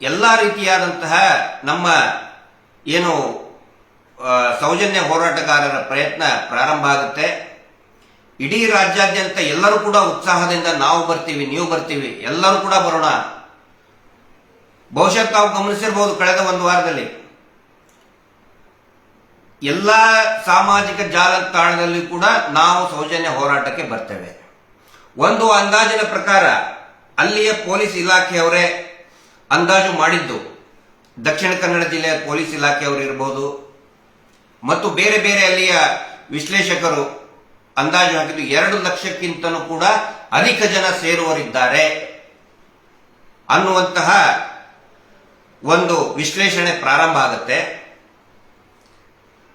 ಎಲ್ಲ ರೀತಿಯಾದಂತಹ ನಮ್ಮ ಏನು ಸೌಜನ್ಯ ಹೋರಾಟಗಾರರ ಪ್ರಯತ್ನ ಪ್ರಾರಂಭ ಆಗುತ್ತೆ. ಇಡೀ ರಾಜ್ಯಾದ್ಯಂತ ಎಲ್ಲರೂ ಕೂಡ ಉತ್ಸಾಹದಿಂದ ನಾವು ಬರ್ತೀವಿ, ನೀವು ಬರ್ತೀವಿ, ಎಲ್ಲರೂ ಕೂಡ ಬರೋಣ. ಬಹುಶಃ ತಾವು ಗಮನಿಸಿರಬಹುದು ಕಳೆದ ಒಂದು ವಾರದಲ್ಲಿ. ಎಲ್ಲ ಸಾಮಾಜಿಕ ಜಾಲತಾಣದಲ್ಲಿ ಕೂಡ ನಾವು ಸೌಜನ್ಯ ಹೋರಾಟಕ್ಕೆ ಬರ್ತೇವೆ. ಒಂದು ಅಂದಾಜಿನ ಪ್ರಕಾರ ಅಲ್ಲಿಯ ಪೊಲೀಸ್ ಇಲಾಖೆಯವರೇ ಅಂದಾಜು ಮಾಡಿದ್ದು ದಕ್ಷಿಣ ಕನ್ನಡ ಜಿಲ್ಲೆಯ ಪೊಲೀಸ್ ಇಲಾಖೆಯವರು ಇರಬಹುದು. ಮತ್ತು ಬೇರೆ ಬೇರೆ ಅಲ್ಲಿಯ ವಿಶ್ಲೇಷಕರು ಅಂದಾಜು ಹಾಕಿದ್ದು ಎರಡು ಲಕ್ಷಕ್ಕಿಂತಲೂ ಕೂಡ ಅಧಿಕ ಜನ ಸೇರುವರಿದ್ದಾರೆ ಅನ್ನುವಂತಹ ಒಂದು ವಿಶ್ಲೇಷಣೆ ಪ್ರಾರಂಭ ಆಗುತ್ತೆ.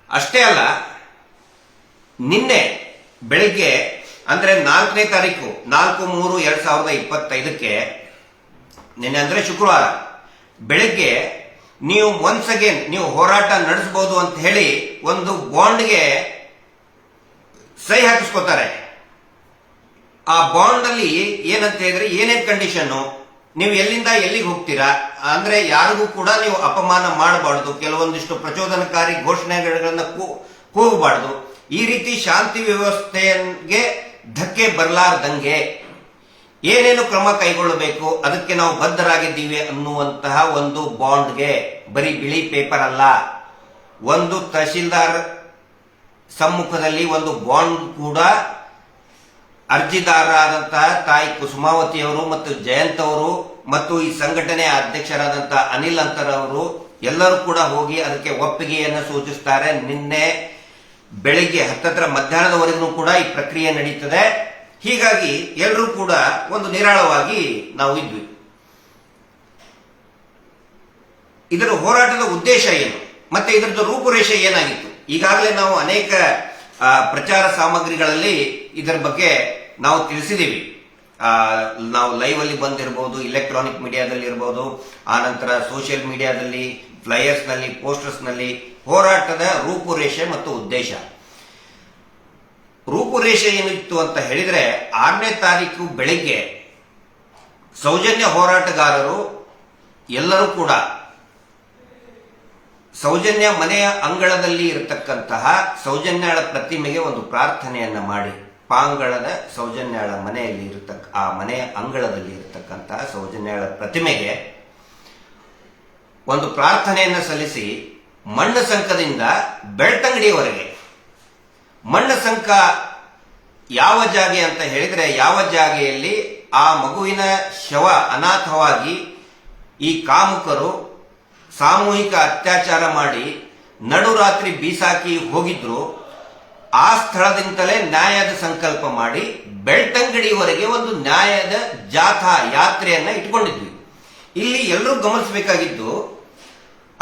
ಅಷ್ಟೇ ಅಲ್ಲ, ನಿನ್ನೆ ಬೆಳಿಗ್ಗೆ, ಅಂದ್ರೆ ನಾಲ್ಕನೇ ತಾರೀಕು ನಾಲ್ಕು ಮೂರು ಎರಡ್ ಸಾವಿರದ ಇಪ್ಪತ್ತೈದಕ್ಕೆ ನಿನ್ನೆ ಅಂದ್ರೆ ಶುಕ್ರವಾರ. ಬೆಳಗ್ಗೆ ನೀವು ಒನ್ಸ್ ಅಗೇನ್ ನೀವು ಹೋರಾಟ ನಡೆಸಬಹುದು ಅಂತ ಹೇಳಿ ಒಂದು ಬಾಂಡ್ಗೆ ಸಹಿ ಹಾಕಿಸ್ಕೋತಾರೆ. ಆ ಬಾಂಡ್ ಅಲ್ಲಿ ಏನಂತ ಹೇಳಿದ್ರೆ ಏನೇನು ಕಂಡೀಷನ್ ನೀವು ಎಲ್ಲಿಂದ ಎಲ್ಲಿಗೆ ಹೋಗ್ತೀರಾ? ಅಂದ್ರೆ ಯಾರಿಗೂ ಕೂಡ ನೀವು ಅಪಮಾನ ಮಾಡಬಾರ್ದು. ಕೆಲವೊಂದಿಷ್ಟು ಪ್ರಚೋದನಕಾರಿ ಘೋಷಣೆಗಳನ್ನ ಕೂಗಬಾರ್ದು. ಈ ರೀತಿ ಶಾಂತಿ ವ್ಯವಸ್ಥೆಗೆ ಧಕ್ಕೆ ಬರಲಾರ್ದಂಗೆ ಏನೇನು ಕ್ರಮ ಕೈಗೊಳ್ಳಬೇಕು, ಅದಕ್ಕೆ ನಾವು ಬದ್ಧರಾಗಿದ್ದೀವಿ ಅನ್ನುವಂತಹ ಒಂದು ಬಾಂಡ್ಗೆ ಬರೀ ಬಿಳಿ ಪೇಪರ್ ಅಲ್ಲ, ಒಂದು ತಹಶೀಲ್ದಾರ್ ಸಮ್ಮುಖದಲ್ಲಿ ಒಂದು ಬಾಂಡ್ ಕೂಡ ಅರ್ಜಿದಾರರಾದಂತಹ ತಾಯಿ ಕುಸುಮಾವತಿಯವರು ಮತ್ತು ಜಯಂತ್ ಅವರು ಮತ್ತು ಈ ಸಂಘಟನೆಯ ಅಧ್ಯಕ್ಷರಾದಂತಹ ಅನಿಲ್ ಅಂತರ್ ಅವರು ಎಲ್ಲರೂ ಕೂಡ ಹೋಗಿ ಅದಕ್ಕೆ ಒಪ್ಪಿಗೆಯನ್ನು ಸೂಚಿಸುತ್ತಾರೆ ನಿನ್ನೆ ಬೆಳಿಗ್ಗೆ ಹತ್ತತ್ರ ಮಧ್ಯಾಹ್ನದವರೆಗೂ ಕೂಡ ಈ ಪ್ರಕ್ರಿಯೆ ನಡೀತದೆ. ಹೀಗಾಗಿ ಎಲ್ಲರೂ ಕೂಡ ಒಂದು ನಿರಾಳವಾಗಿ ನಾವು ಇದ್ವಿ. ಇದರ ಹೋರಾಟದ ಉದ್ದೇಶ ಏನು? ಮತ್ತೆ ಇದರದ್ದು ರೂಪುರೇಷೆ ಏನಾಗಿತ್ತು? ಈಗಾಗಲೇ ನಾವು ಅನೇಕ ಪ್ರಚಾರ ಸಾಮಗ್ರಿಗಳಲ್ಲಿ ಇದರ ಬಗ್ಗೆ ನಾವು ತಿಳಿಸಿದ್ದೀವಿ. ನಾವು ಲೈವ್ ಅಲ್ಲಿ ಬಂದಿರಬಹುದು ಇಲೆಕ್ಟ್ರಾನಿಕ್ ಮೀಡಿಯಾದಲ್ಲಿ ಇರಬಹುದು ಆನಂತರ ಸೋಷಿಯಲ್ ಮೀಡಿಯಾದಲ್ಲಿ ಫ್ಲೈಯರ್ಸ್ನಲ್ಲಿ ಪೋಸ್ಟರ್ಸ್ನಲ್ಲಿ ಹೋರಾಟದ ರೂಪುರೇಷೆ ಮತ್ತು ಉದ್ದೇಶ. ರೂಪುರೇಷೆ ಏನಿತ್ತು ಅಂತ ಹೇಳಿದ್ರೆ ಆರನೇ ತಾರೀಕು ಬೆಳಿಗ್ಗೆ ಸೌಜನ್ಯ ಹೋರಾಟಗಾರರು ಎಲ್ಲರೂ ಕೂಡ ಸೌಜನ್ಯ ಮನೆಯ ಅಂಗಳದಲ್ಲಿ ಇರತಕ್ಕಂತಹ ಸೌಜನ್ಯಾಳ ಪ್ರತಿಮೆಗೆ ಒಂದು ಪ್ರಾರ್ಥನೆಯನ್ನ ಮಾಡಿ. ಪಾಂಗಳದ ಸೌಜನ್ಯಾಳ ಮನೆಯಲ್ಲಿ ಇರತಕ್ಕ, ಆ ಮನೆಯ ಅಂಗಳದಲ್ಲಿ ಇರತಕ್ಕಂತಹ ಸೌಜನ್ಯಾಳ ಪ್ರತಿಮೆಗೆ ಒಂದು ಪ್ರಾರ್ಥನೆಯನ್ನ ಸಲ್ಲಿಸಿ ಮಣ್ಣು ಸಂಕದಿಂದ ಬೆಳ್ತಂಗಡಿಯವರೆಗೆ ಮಣ್ಣು ಸಂಕ ಯಾವ ಜಾಗೆ ಅಂತ ಹೇಳಿದ್ರೆ ಯಾವ ಜಾಗೆಯಲ್ಲಿ ಆ ಮಗುವಿನ ಶವ ಅನಾಥವಾಗಿ ಈ ಕಾಮುಕರು ಸಾಮೂಹಿಕ ಅತ್ಯಾಚಾರ ಮಾಡಿ ನಡುರಾತ್ರಿ ಬೀಸಾಕಿ ಹೋಗಿದ್ರು, ಆ ಸ್ಥಳದಿಂದಲೇ ನ್ಯಾಯದ ಸಂಕಲ್ಪ ಮಾಡಿ ಬೆಳ್ತಂಗಡಿವರೆಗೆ ಒಂದು ನ್ಯಾಯದ ಜಾಥಾ ಯಾತ್ರೆಯನ್ನ ಇಟ್ಕೊಂಡಿದ್ವಿ. ಇಲ್ಲಿ ಎಲ್ಲರೂ ಗಮನಿಸಬೇಕಾಗಿದ್ದು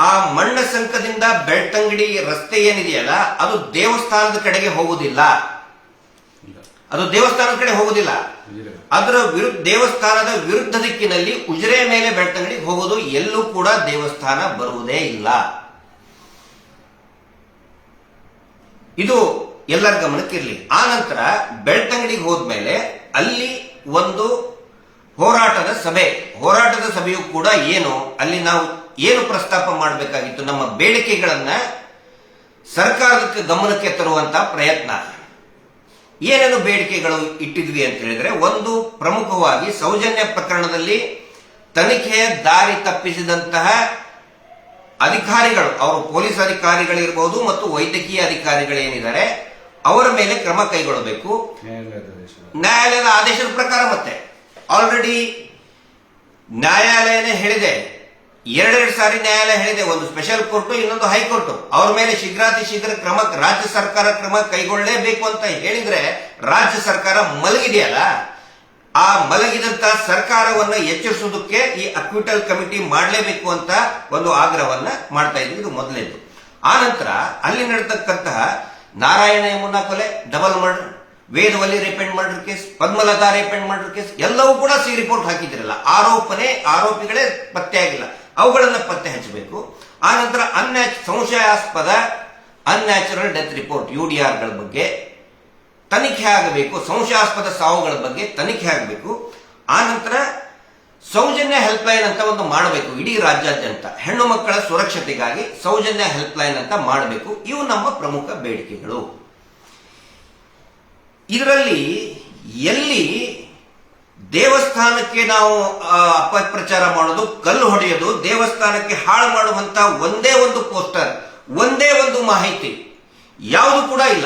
ಆ ಮಣ್ಣ ಸಂಕದಿಂದ ಬೆಳ್ತಂಗಡಿ ರಸ್ತೆ ಏನಿದೆಯಲ್ಲ, ಅದು ದೇವಸ್ಥಾನದ ಕಡೆಗೆ ಹೋಗುವುದಿಲ್ಲ. ಅದು ದೇವಸ್ಥಾನದ ಕಡೆ ಹೋಗುವುದಿಲ್ಲ. ಅದರ ವಿರುದ್ಧ ದೇವಸ್ಥಾನದ ವಿರುದ್ಧ ದಿಕ್ಕಿನಲ್ಲಿ ಉಜಿರೆ ಮೇಲೆ ಬೆಳ್ತಂಗಡಿಗೆ ಹೋಗೋದು ಎಲ್ಲೂ ಕೂಡ ದೇವಸ್ಥಾನ ಬರುವುದೇ ಇಲ್ಲ. ಇದು ಎಲ್ಲರ ಗಮನಕ್ಕಿರಲಿ. ಆ ನಂತರ ಬೆಳ್ತಂಗಡಿಗೆ ಹೋದ್ಮೇಲೆ ಅಲ್ಲಿ ಒಂದು ಹೋರಾಟದ ಸಭೆ. ಹೋರಾಟದ ಸಭೆಯು ಕೂಡ ಏನು? ಅಲ್ಲಿ ನಾವು ಏನು ಪ್ರಸ್ತಾಪ ಮಾಡಬೇಕಾಗಿತ್ತು? ನಮ್ಮ ಬೇಡಿಕೆಗಳನ್ನ ಸರ್ಕಾರಕ್ಕೆ ಗಮನಕ್ಕೆ ತರುವಂತ ಪ್ರಯತ್ನ. ಏನೇನು ಬೇಡಿಕೆಗಳು ಇಟ್ಟಿದ್ವಿ ಅಂತ ಹೇಳಿದ್ರೆ, ಒಂದು ಪ್ರಮುಖವಾಗಿ ಸೌಜನ್ಯ ಪ್ರಕರಣದಲ್ಲಿ ತನಿಖೆಯ ದಾರಿ ತಪ್ಪಿಸಿದಂತಹ ಅಧಿಕಾರಿಗಳು, ಅವರು ಪೊಲೀಸ್ ಅಧಿಕಾರಿಗಳಿರ್ಬೋದು ಮತ್ತು ವೈದ್ಯಕೀಯ ಅಧಿಕಾರಿಗಳೇನಿದ್ದಾರೆ, ಅವರ ಮೇಲೆ ಕ್ರಮ ಕೈಗೊಳ್ಳಬೇಕು. ನ್ಯಾಯಾಲಯದ ಆದೇಶದ ಪ್ರಕಾರ ಮತ್ತೆ. ಆಲ್ರೆಡಿ ನ್ಯಾಯಾಲಯನೇ ಹೇಳಿದೆ ಎರಡೆರಡು ಸಾರಿ ನ್ಯಾಯಾಲಯ ಹೇಳಿದೆ, ಒಂದು ಸ್ಪೆಷಲ್ ಕೋರ್ಟು ಇನ್ನೊಂದು ಹೈಕೋರ್ಟ್ ಅವ್ರ ಮೇಲೆ ಶೀಘ್ರಾತಿ ಶೀಘ್ರ ಕ್ರಮ, ರಾಜ್ಯ ಸರ್ಕಾರ ಕ್ರಮ ಕೈಗೊಳ್ಳಲೇಬೇಕು ಅಂತ ಹೇಳಿದ್ರೆ ರಾಜ್ಯ ಸರ್ಕಾರ ಮಲಗಿದೆಯಲ್ಲ? ಆ ಮಲಗಿದಂತ ಸರ್ಕಾರವನ್ನ ಎಚ್ಚರಿಸೋದಕ್ಕೆ ಈ ಅಕ್ವಿಟಲ್ ಕಮಿಟಿ ಮಾಡಲೇಬೇಕು ಅಂತ ಒಂದು ಆಗ್ರಹವನ್ನ ಮಾಡ್ತಾ ಇದ್ವಿ ಇದು ಮೊದಲೇದು. ಆ ನಂತರ ಅಲ್ಲಿ ನಡೆತಕ್ಕಂತಹ ನಾರಾಯಣ ಯಮುನಾ ಕೊಲೆ double murder Vedavalli rape and murder case Padmalatha rape and murder case ಎಲ್ಲವೂ ಕೂಡ ಸಿ ರಿಪೋರ್ಟ್ ಹಾಕಿದ್ರಲ್ಲ. ಆರೋಪನೆ, ಆರೋಪಿಗಳೇ ಪತ್ತೆ ಆಗಿಲ್ಲ ಅವುಗಳನ್ನ ಪತ್ತೆ ಹಚ್ಚಬೇಕು. ಆ ನಂತರ ಅನ್ಯಾ ಸಂಶಯಾಸ್ಪದ unnatural death report U D ಆರ್ಗಳ ಬಗ್ಗೆ ತನಿಖೆ ಆಗಬೇಕು. ಸಂಶಯಾಸ್ಪದ ಸಾವುಗಳ ಬಗ್ಗೆ ತನಿಖೆ ಆಗಬೇಕು. ಆ ನಂತರ ಸೌಜನ್ಯ ಹೆಲ್ಪ್ ಲೈನ್ ಅಂತ ಒಂದು ಮಾಡಬೇಕು. ಇಡೀ ರಾಜ್ಯಾದ್ಯಂತ ಹೆಣ್ಣು ಮಕ್ಕಳ ಸುರಕ್ಷತೆಗಾಗಿ ಸೌಜನ್ಯ ಹೆಲ್ಪ್ ಲೈನ್ ಅಂತ ಮಾಡಬೇಕು. ಇವು ನಮ್ಮ ಪ್ರಮುಖ ಬೇಡಿಕೆಗಳು. ಇದರಲ್ಲಿ ಎಲ್ಲಿ ದೇವಸ್ಥಾನಕ್ಕೆ ನಾವು ಅಪಪ್ರಚಾರ ಮಾಡೋದು, ಕಲ್ಲು ಹೊಡೆಯೋದು, ದೇವಸ್ಥಾನಕ್ಕೆ ಹಾಳು ಮಾಡುವಂತ ಒಂದೇ ಒಂದು ಪೋಸ್ಟರ್, ಒಂದೇ ಒಂದು ಮಾಹಿತಿ, ಯಾವುದು ಕೂಡ ಇಲ್ಲ.